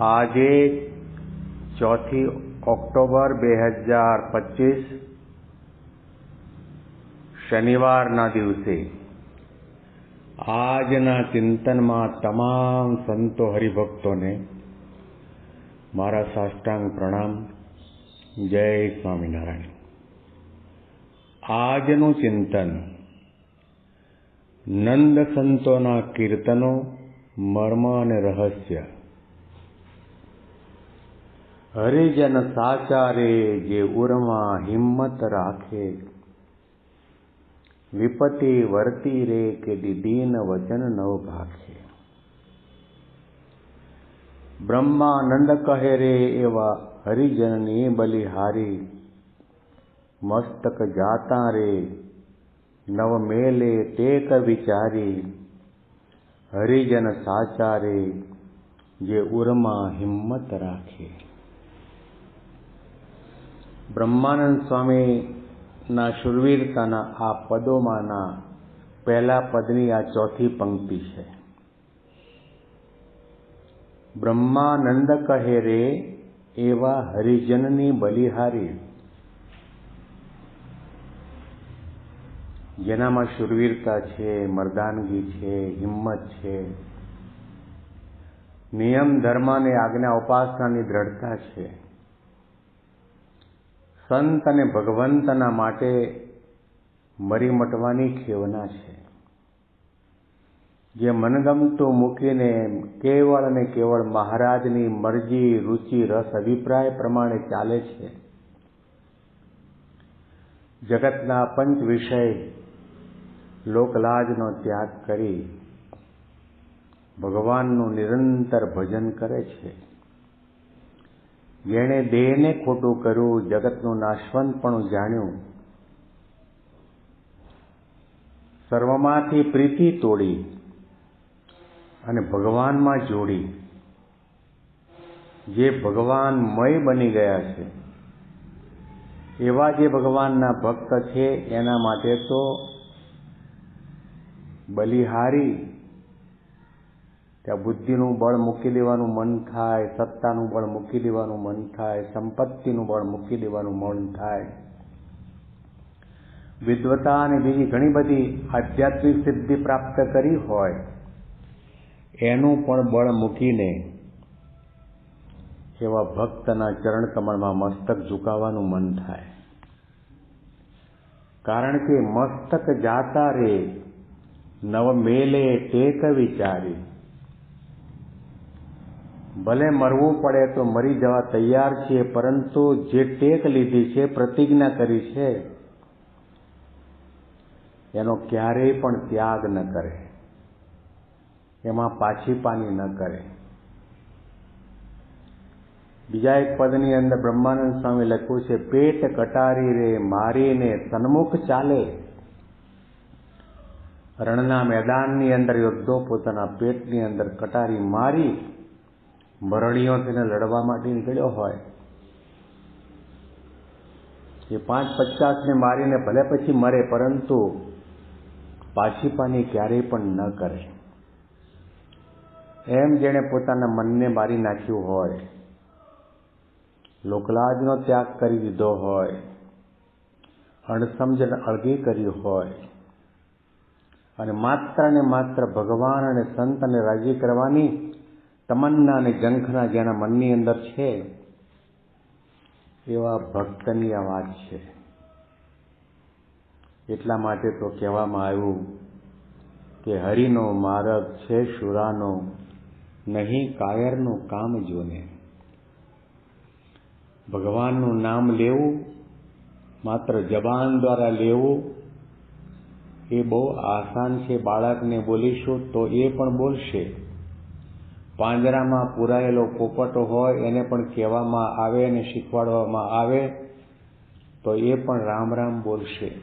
આજે ચોથી ઓક્ટોબર બે હજાર પચીસ, શનિવારના દિવસે આજના ચિંતનમાં તમામ સંતો હરિભક્તોને મારા સાષ્ટાંગ પ્રણામ. જય સ્વામિનારાયણ. આજનું ચિંતન નંદ સંતોના કીર્તનો, મર્મ અને રહસ્ય હરિજન સાચારે જે ઉરમાં હિંમત રાખે. વિપતિ વર્તી રે કે દીન વચન નવ ભાખે. બ્રહ્માનંદ કહે રે એવા હરિજનની બલિહારી. મસ્તક જાતા રે, નવ મેલે ટેક વિચારી. હરિજન સાચારે જે ઉરમાં હિંમત રાખે. બ્રહ્માનંદ સ્વામીના શુરવીરતાના આ પદોમાંના પહેલા પદની આ ચોથી પંક્તિ છે. બ્રહ્માનંદ કહે રે એવા હરિજનની બલિહારી. જેનામાં શુરવીરતા છે, મર્દાનગી છે, હિંમત છે. નિયમ ધર્મ અને આજ્ઞા ઉપાસનાની દ્રઢતા છે. સંત અને ભગવંતના માટે મરી મટવાની ખેવના છે. જે મનગમતું મૂકીને કેવળ અને કેવળ મહારાજની મરજી, રુચિ, રસ, અભિપ્રાય પ્રમાણે ચાલે છે. જગતના પંચ વિષય લોકલાજનો ત્યાગ કરી ભગવાનનું નિરંતર ભજન કરે છે. જેણે દેહને ખોટું કર્યું, જગતનું નાશવંતપણું જાણ્યું. સર્વમાંથી પ્રીતિ તોડી અને ભગવાનમાં જોડી. જે ભગવાનમય બની ગયા છે, એવા જે ભગવાનના ભક્ત છે, એના માટે તો બલિહારી ત્યાં બુદ્ધિનું બળ મૂકી દેવાનું મન થાય, સત્તાનું બળ મૂકી દેવાનું મન થાય, સંપત્તિનું બળ મૂકી દેવાનું મન થાય. વિદ્વતા અને બીજી ઘણી બધી આધ્યાત્મિક સિદ્ધિ પ્રાપ્ત કરી હોય, એનું પણ બળ મૂકીને એવા ભક્તના ચરણ કમળમાં મસ્તક ઝુકાવાનું મન થાય. કારણ કે મસ્તક જાતા રે, નવ મેલે ટેક વિચારી. ભલે મરવું પડે તો મરી જવા તૈયાર છીએ પરંતુ જે ટેક લીધી છે, પ્રતિજ્ઞા કરી છે, એનો ક્યારેય પણ ત્યાગ ન કરે. એમાં પાછી પાની ન કરે. બીજા એક પદની અંદર બ્રહ્માનંદ સ્વામી લખ્યું છે, પેટ કટારી રે, મારીને સન્મુખ ચાલે. રણના મેદાનની અંદર યોદ્ધો પોતાના પેટની અંદર કટારી મારી મરણીઓ તેને લડવા માટે નીકળ્યો હોય. એ પાંચ પચાસને મારીને ભલે પછી મરે, પરંતુ પાછી પાની ક્યારેય પણ ન કરે. એમ જેણે પોતાના મનને મારી નાખ્યું હોય, લોકલાજનો ત્યાગ કરી દીધો હોય અણસમજણ અળગી કરી હોય, અને માત્ર ને માત્ર ભગવાન અને સંતને રાજી કરવાની તમન્ના અને જંખના જેના મનની અંદર છે, એવા ભક્તની આ વાત છે. એટલા માટે તો કહેવામાં આવ્યું કે હરિનો માર્ગ છે શુરાનો નહીં કાયરનું કામ જોને. ભગવાનનું નામ લેવું, માત્ર જબાન દ્વારા લેવું, એ બહુ આસાન છે. બાળકને બોલીશું તો એ પણ બોલશે. પાંજરામાં પુરાયેલો પોપટો હોય, એને પણ કહેવામાં આવે અને શીખવાડવામાં આવે, તો એ પણ રામ રામ બોલશે.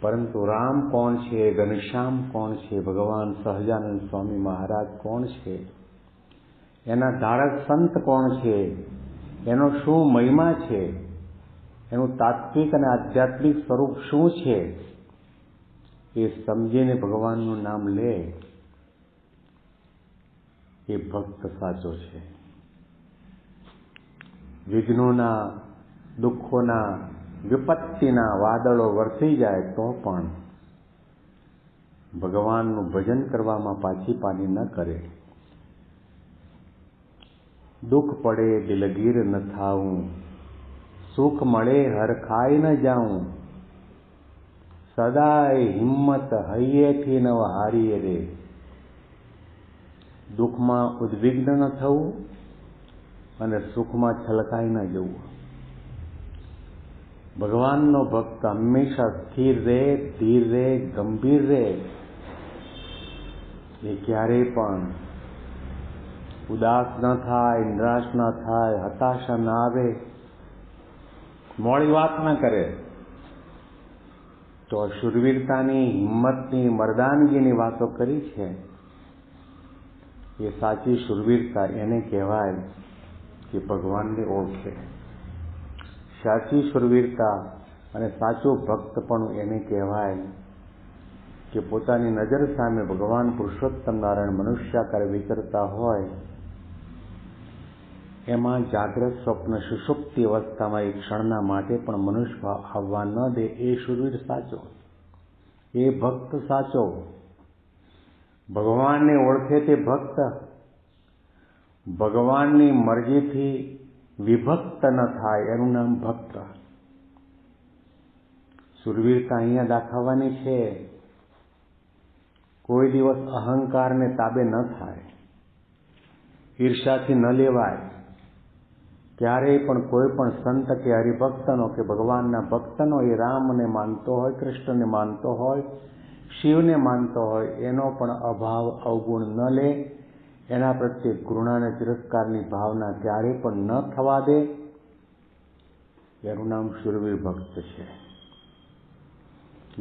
પરંતુ રામ કોણ છે, ઘનશ્યામ કોણ છે, ભગવાન સહજાનંદ સ્વામી મહારાજ કોણ છે? એના ધારક સંત કોણ છે? એનો શું મહિમા છે? એનું તાત્વિક અને આધ્યાત્મિક સ્વરૂપ શું છે? એ સમજીને ભગવાનનું નામ લે. એ ભક્ત સાચો છે. વિઘ્નોના, દુઃખોના, વિપત્તિના વાદળો વરસી જાય તો પણ ભગવાનનું ભજન કરવામાં પાછી પાની ન કરે. દુઃખ પડે દિલગીર ન થાવું સુખ મળે હરખાઈ ન જાઉં. સદાય હિંમત હૈયેથી ન હારીએ રે. દુઃખમાં ઉદ્વિગ્ન ન થવું અને સુખમાં છલકાઈ ન જવું. ભગવાનનો ભક્ત હંમેશા સ્થિર રહે, ધીર રહે, ગંભીર રહે. એ ક્યારેય પણ ઉદાસ ન થાય, નિરાશ ન થાય, હતાશા ન આવે. મોડી વાત ન કરે. તો શુરવીરતાની હિંમતની, મરદાનગીની વાતો કરી છે. એ સાચી શુરવીરતા એને કહેવાય કે ભગવાનને ઓળખે સાચી શુરવીરતા અને સાચો ભક્તપણું એને કહેવાય કે પોતાની નજર સામે ભગવાન પુરુષોત્તમ નારાયણ મનુષ્યાકાર વિચરતા હોય એમાં જાગ્રત સ્વપ્ન સુષુપ્તિ અવસ્થામાં એક ક્ષણના માટે પણ મનુષ્ય આવવા ન દે એ શુરવીર સાચો એ ભક્ત સાચો ભગવાનને ઓળખે તે ભક્ત, ભગવાનની મરજીથી વિભક્ત ન થાય એનું નામ ભક્ત. સુરવીરતા અહીંયા દાખવવાની છે. કોઈ દિવસ અહંકારને તાબે ન થાય, ઈર્ષાથી ન લેવાય. ક્યારેય પણ કોઈ પણ સંત કે હરિભક્તનો કે ભગવાનના ભક્તનો એ રામને માનતો હોય, કૃષ્ણને માનતો હોય શિવને માનતો હોય, એનો પણ અભાવ અવગુણ ન લે. એના પ્રત્યે ઘૃણા અને તિરસ્કારની ભાવના ક્યારેય પણ ન થવા દે. એનું નામ શુરવીર ભક્ત છે.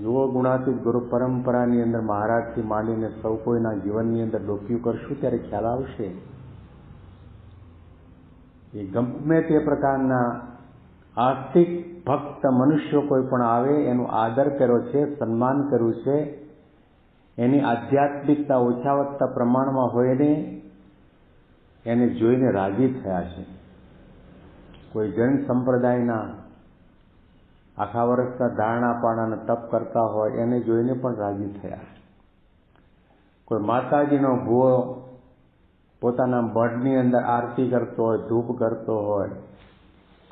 જુઓ, ગુણાતીત ગુરુ પરંપરાની અંદર મહારાજથી માંડીને સૌ કોઈના જીવનની અંદર ડોક્યું કરશું ત્યારે ખ્યાલ આવશે. એ ગમે તે પ્રકારના આસ્તિક ભક્ત મનુષ્યો કોઈ પણ આવે, એનું આદર કર્યો છે, સન્માન કર્યું છે, એની આધ્યાત્મિકતા ઓછા વધતા પ્રમાણમાં હોઈને એને જોઈને રાજી થયા છે. કોઈ જૈન સંપ્રદાયના આખા વર્ષના ધારણા પાણાના તપ કરતા હોય, એને જોઈને પણ રાજી થયા કોઈ માતાજીનો ભૂવો પોતાના બળની અંદર આરતી કરતો હોય, ધૂપ કરતો હોય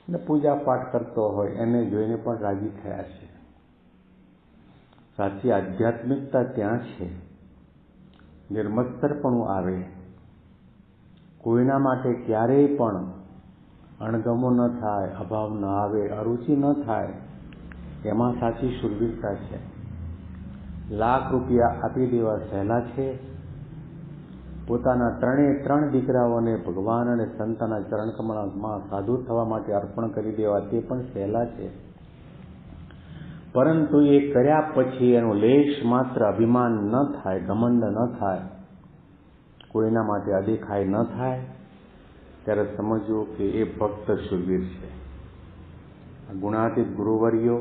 અને પૂજા પાઠ કરતો હોય, એને જોઈને પણ રાજી થયા છે. સાચી આધ્યાત્મિકતા ત્યાં છે. નિર્મત્સરપણું આવે. કોઈના માટે ક્યારેય પણ અણગમો ન થાય, અભાવ ન આવે, અરુચિ ન થાય, એમાં સાચી શુરવીરતા છે. લાખ રૂપિયા આપી દેવા સહેલા છે પોતાના ત્રણે ત્રણ દીકરાઓને ભગવાન અને સંતના ચરણકમળમાં સાધુ થવા માટે અર્પણ કરી દેવા તે પણ સહેલા છે. પરંતુ એ કર્યા પછી એનો લેશ માત્ર અભિમાન ન થાય, ઘમંડ ન થાય. કોઈના માટે અદેખાય ન થાય. ત્યારે સમજવું કે એ ભક્ત શુરવીર છે. ગુણાતીત ગુરુવર્યો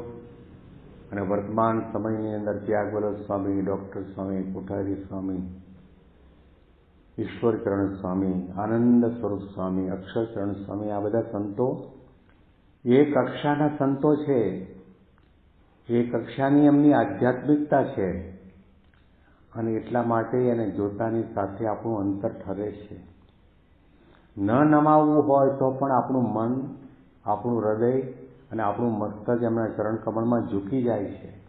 અને વર્તમાન સમયની અંદર ત્યાગવલ્લભ સ્વામી, ડૉક્ટર સ્વામી, કોઠારી સ્વામી ઈશ્વરચરણ સ્વામી આનંદ સ્વરૂપ સ્વામી અક્ષરચરણ સ્વામી આ બધા સંતો એ કક્ષાના સંતો છે. એ કક્ષાની એમની આધ્યાત્મિકતા છે અને એટલા માટે એને જોતાની સાથે આપણું અંતર ઠરે છે. ન નમાવવું હોય તો પણ આપણું મન, આપણું હૃદય અને આપણું મસ્તક એમના ચરણ કમળમાં ઝૂકી જાય છે.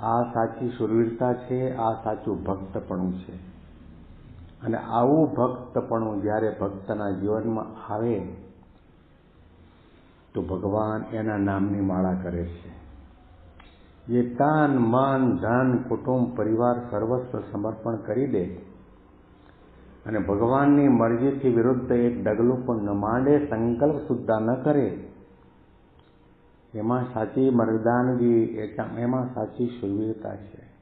આ સાચી સુરવીરતા છે, આ સાચું ભક્તપણું છે. અને આવું ભક્તપણું જ્યારે ભક્તના જીવનમાં આવે, તો ભગવાન એના નામની માળા કરે છે. જે તાન, માન, ધન, કુટુંબ, પરિવાર સર્વસ્વ સમર્પણ કરી દે અને ભગવાનની મરજીથી વિરુદ્ધ એક ડગલું પણ ન માંડે, સંકલ્પ સુદ્ધા ન કરે, એમાં સાચી મરદાનગી એમાં સાચી શુરવીરતા છે.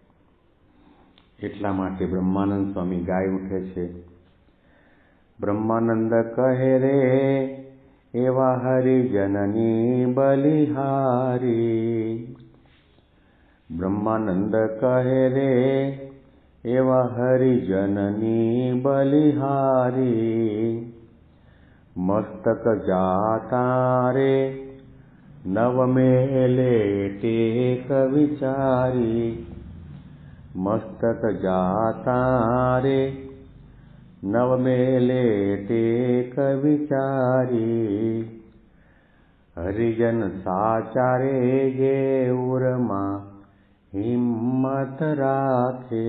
એટલા માટે બ્રહ્માનંદ સ્વામી ગાય ઉઠે છે. બ્રહ્માનંદ કહે રે, એવા હરિજનની બલિહારી. બ્રહ્માનંદ કહે રે, એવા હરિજનની બલિહારી. મસ્તક જાતા રે નવમેલે ટેક વિચારી. મસ્તક જાતા રે નવમેલે ટેક વિચારી હરિજન સાચા રે ગેઉરમાં હિંમત રાખે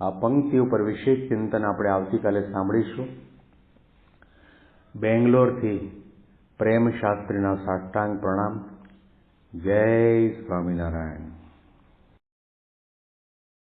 આ પંક્તિ ઉપર વિશેષ ચિંતન આપણે આવતીકાલે સાંભળીશું બેંગ્લોરથી પ્રેમ શાસ્ત્રીના સાષ્ટાંગ પ્રણામ જય સ્વામિનારાયણ